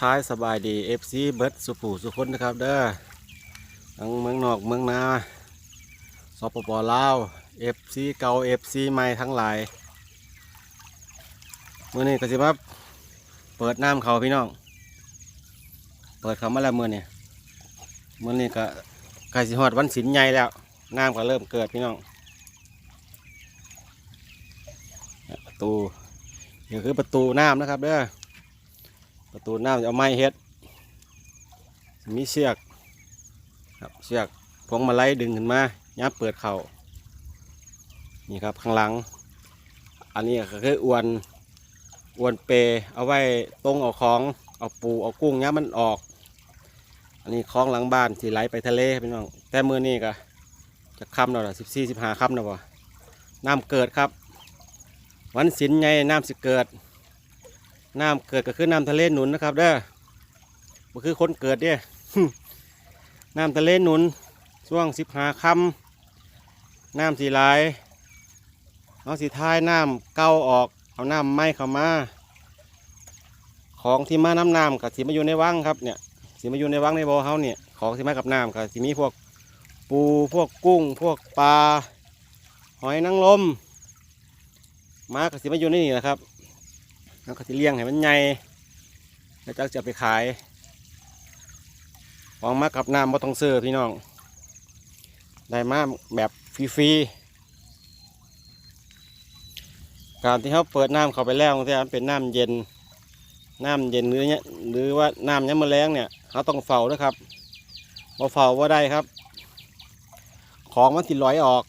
ท้ายสบายดีเอฟซีเบิร์ดสุปูสุคนนะครับเด้อทั้งเมืองนอกเมืองนาสปปลาวเอฟซีเก่าเอฟซีใหม่ทั้งหลายมื่อนี้ก็สิมาเปิดน้ำเขาพี่น้อง เปิดเขามาแล้วมื่อนี้มื่อนี้ก็ใกล้สิฮอดวันศิลใหญ่แล้วน้ำก็เริ่มเกิดพี่น้องประตูนี่คือประตูน้ำนะครับเด้อ ประตูน้ำจะเอาไม้เฮ็ด มีเชือกครับเชือกพวงมาลัยดึงขึ้นมายับเปิดเข่านี่ครับข้างหลัง อันนี้ก็คืออวนอวนเปเอาไว้ตรงเอาของเอาปูเอากุ้งยับมันออก อันนี้คลองหลังบ้านที่ไหลไปทะเลพี่น้องแต่มือนี้ก็จะค่ำแล้วสิบสี่สิบห้าค่ำแล้วบ่น้ำเกิดครับ วันศิลไงน้ำสิเกิด น้ำเกิดก็คือน้ำทะเลหนุนนะครับเด้อมันคือคนเกิดเนี่ยน้ำทะเลหนุนช่วงสิบหาคำน้ำสีไลายเอาสีท้ายน้ำเก้าออก เอาน้ำไม้เข้ามา ของที่มาน้ำน้ำกับสีมาอยู่ในวังครับเนี่ยสีมาอยู่ในวังในบ่อเฮาเนี่ยของที่มากับน้ำกับสีมีพวกปูพวกกุ้ง พวกปลาหอยนางรมมากับสีมาอยู่ในนี่แหละครับ แล้วก็จะเลี้ยงให้มันใหญ่แล้วจะจะไปขายของมากับน้ำบ่ต้องซื้อพี่น้อง ได้มาแบบฟรีๆการที่เขาเปิดน้ำเข้าไปแล้วที่มันเป็นน้ำเย็น น้ำเย็นหรือเนี่ยหรือว่าน้ำย้ำมะแรงเนี่ยเขาต้องเฝ้าด้วยครับพอเฝ้าว่าได้ครับ ของมันติลอยออก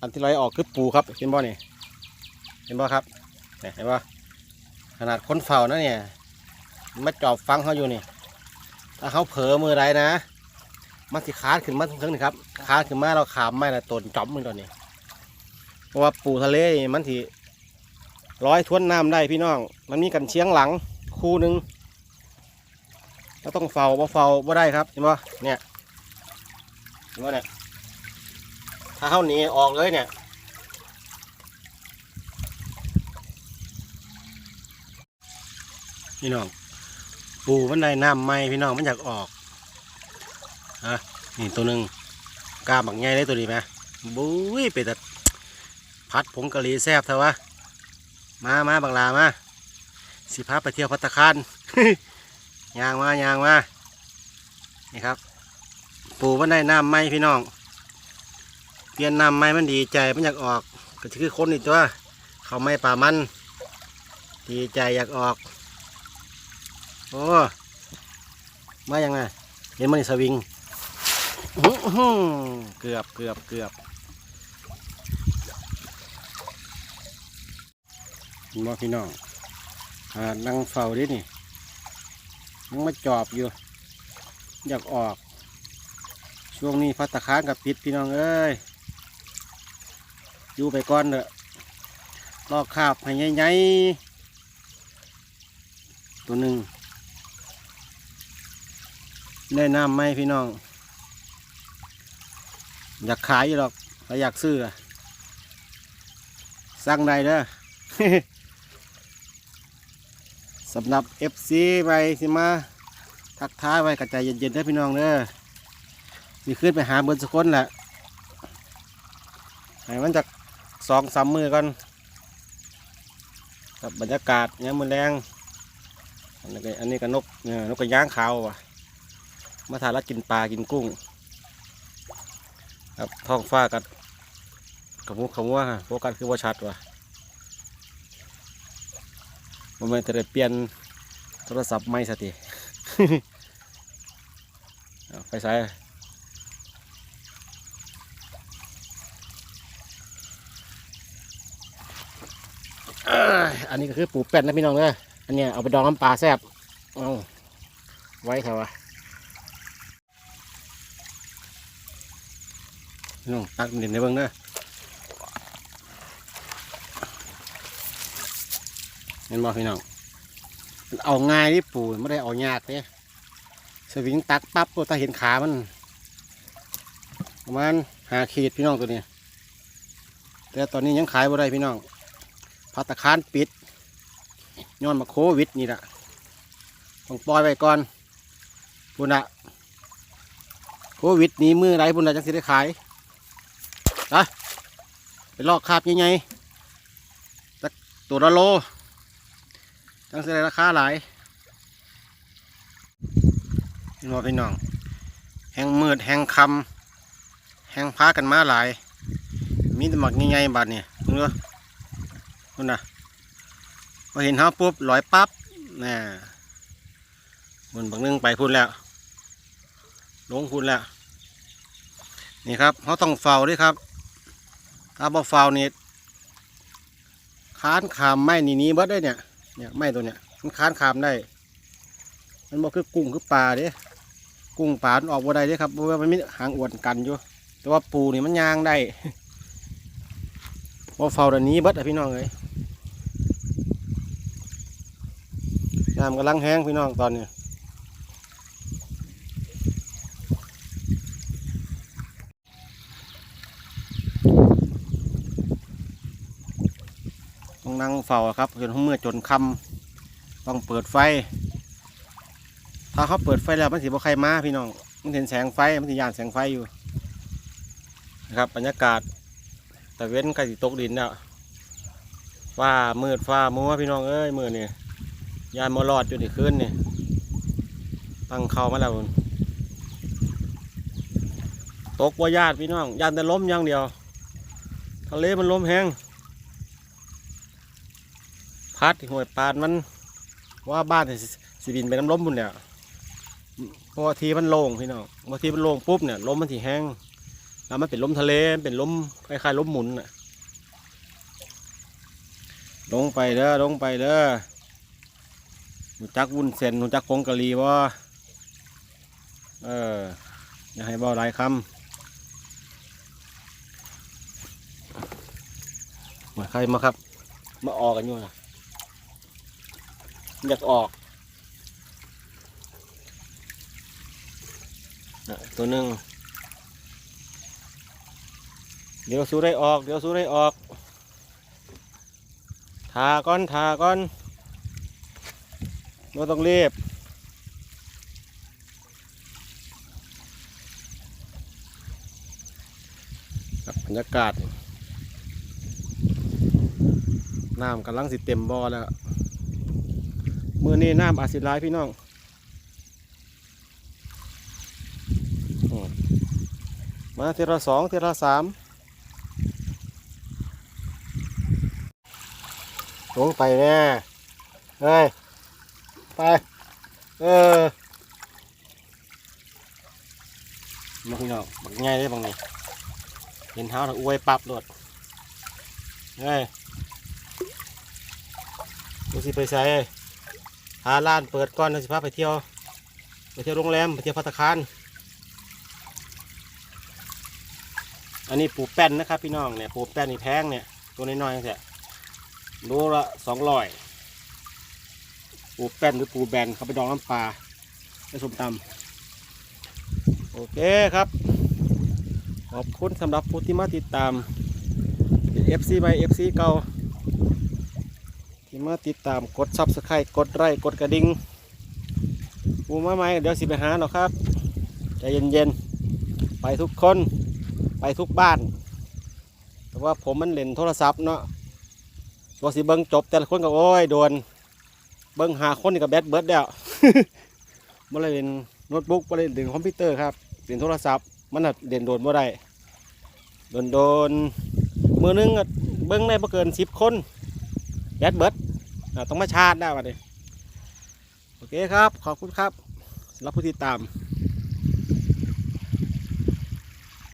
อันที่ลอยออกคือปูครับเห็นบ่เนี่ยเห็นบ่ครับ เนี่ยเห็นปะขนาดคนเฝ้านะเนี่ยมาจอบฟังเขาอยู่นี่ ถ้าเขาเผลอมือไรนะมันสิคาดขึ้นมาทั้งนี่ครับคาดขึ้นมาเราขามไม่ละตนจอมมือตอนนี้เพราะว่าปูทะเลมันทีร้อยทวนน้ำได้พี่น้อง มันมีกันเชียงหลังคู่หนึ่งเราต้องเฝ้าบ่เฝ้าบ่ได้ครับเห็นปะเนี่ยเห็นปะเนี่ยถ้าเขาหนีออกเลยเนี่ย พี่น้องปูมันได้น้ำไหมพี่น้องมันอยากออกฮะนี่ตัวหนึ่งกล้าบักใหญ่เลยตัวนี้ไหมบุ้ยไปแต่พัดผงกะหรี่แซ่บเถอะวะมามาบักลามาสิพาไปเที่ยวพัตตาคารยางมายางมานี่ครับ ปูมันได้น้ำไหมพี่น้องเปลี่ยนน้ำไหมมันดีใจมันอยากออกก็คือคนอีกตัวเขาไม่ป่ามัน ดีใจอยากออก โอ้มายังไงเห็นมันสวิงเกือบเกือบเกือบเห็นบ่พี่น้องอ่านั่งเฝ้าดินี่นั่งมาจอบอยู่ อยากออก ช่วงนี้พัตตาคารกับปิดพี่น้องเอ้ยอยู่ไปก่อนเถอะลอกคาบให้ใหญ่ๆตัวหนึ่ง ได้น้ำไหมพี่น้อง อยากขายอยู่หรอกถ้าอยากซื้ออะสั่งได้เด้อสำหรับ FC ไปสิมา ทักท้ายไว้กระจายเย็นๆเด้อพี่น้องเด้อสิขึ้นไปหาเบิร์นสกคนแหละให้มันจากสองสามมือก่อนกับบรรยากาศเนี้ยมือแรงอันนี้ก็นกเนี่ยนกกระย่างขาวว่ะ มาทานแล้วกินปลากินกุ้ง ครับท้องฟ้ากัดขมุกขมัวฮะโฟกัสคือว่าชัดว่ะมันไม่จะได้เปลี่ยนโทรศัพท์ไม่สติไปใส่อ้ยอันนี้ก็คือปูเป็ดนะพี่น้องเด้ออันเนี้ยเอาไปดองน้ำปลาแซ่บเอาไว้เถอะวะ น้องตักดินในเบิ้งเด้อเห็นบ่พี่น้องมันเอาง่ายที่ปูไม่ได้เอายากเนี่ยสวิงตักปั๊บก็ถ้าเห็นขามันประมาณหาขีดพี่น้องตัวนี้ แต่ตอนนี้ยังขายบ่ได้พี่น้องพัตตาคารปิดย้อนมาโควิดนี่แหละต้องปล่อยไว้ก่อนพุ่นอะโควิดนี้มือไรพุ่นอะจังสิได้ขาย นะไปลอกคาบยังไงตัวละโลจังสิได้ราคาหลายพี่น้องพี่น้อง แห้งมืดแหงคำแหงพากันมาหลาย มีแต่หมักง่ายๆบาดเนี่ยมึงเด้อคุณนะพอเห็นเขาปุ๊บลอยปั๊บน่ะมันบางนึงไปพุ่นแล้ว ลงพุ่นแล้ว นี่ครับเขาต้องเฝ้าด้วยครับ ถ้าบ่เฝ้านี่ค้านขามไม้นี่หนี้เบิดได้เนี่ยเนี่ยไม้ตัวเนี้ยมันค้านขามได้ มันบ่คือกุ้งคือปลาเด้กุ้งปลามันออกบ่ได้เด้ครับเพราะว่ามันมีหางอวดกันอยู่ แต่ว่าปูนี่มันยางได้ว่าเฝ้าดันนี้เบิดอะพี่น้องเลยน้ำกำลังแห้งพี่น้องตอนนี้ต้อง นั่งเฝ้าครับจนเมื่อจนคำต้องเปิดไฟ ถ้าเขาเปิดไฟแล้วมันสีบ่ใครมาพี่น้องมันเห็นแสงไฟมันสียานแสงไฟอยู่นะครับบรรยากาศแต่เว้นกล้สิตกดินแล้วฟ้ามืดฟ้ามัวพี่น้องเอ้ยมืดนี่ยานมารอดอยู่ที่คืนนี่ตั้งเข้ามาแล้วตกว่าญาติพี่น้องยานแต่ล้มอย่างเดียวทะเลมันล้มแห้ง พัดห่วยปานมันว่าบ้านสิบินไปน้ำล้มบุญเนี่ยเพราะว่าทีมันโล่งพี่น้องบางทีมันโล่งปุ๊บเนี่ยลมมันถี่แห้งแล้วมันเป็นลมทะเลเป็นลมคล้ายๆลมหมุนน่ะลงไปเด้อลงไปเด้อหนูจักวุ้นเส้นหนูจักผงกะหรี่บ่เอออย่าให้บ่หลายคำมาใครมาครับ มาออกกันอยู่นะ อยากออก ตัวหนึ่งเดี๋ยวสูได้ออก เดี๋ยวสูได้ออก ทาก้อนทาก้อนไม่ต้องรีบบบรรยากาศ น้ำกำลังสิเต็มบ่อแล้ว มือนี้น้ำอาจสิร้ายพี่น้องมาเทละสองเทละสามลงไปแน่เฮ้ยไป เออมาพี่น้องบักง่ายได้บางนี่เห็นเท้าถักอวยปับโดดเฮ้ยดูสิไปใส่ หาร้านเปิดก่อนเราสิพาไปเที่ยว ไปเที่ยวโรงแรมไปเที่ยวพัตตาคารอันนี้ปูแป้นนะครับพี่น้องเนี่ยปูแป้นนี่แพงเนี่ยตัวน้อยๆแค่ยโลละสองร้อยปูแป้นหรือปูแบนเขาไปดองน้ำปลาไปสมตำโอเคครับ ขอบคุณสำหรับผู้ที่มาติดตามเป็น FC ใหม่ FC เก่า ที่มาติดตามกดซับสไครต์กดไลค์กดกระดิ่งปูมาใหมเดี๋ยวสิไปหาเนาะครับใจเย็นๆไปทุกคนไปทุกบ้าน แต่ว่าผมมันเล่นโทรศัพท์เนาะว่าสิเบิ้งจบแต่ละคนก็โอ้ยโดน เบิ้งหาคนนี่ก็แบดเบิร์ดแล้วบ่ได้เล่นโน้ตบุ๊กบ่ได้เล่นคอมพิวเตอร์ครับเล่นโทรศัพท์มันเล่นโดนบ่ได้โดนโดนมือนึงเบิ้งได้บ่เกินสิบคน แบดเบิร์ดต้องมาชาร์จได้วันนี้โอเคครับ ขอบคุณครับสำหรับผู้ติดตาม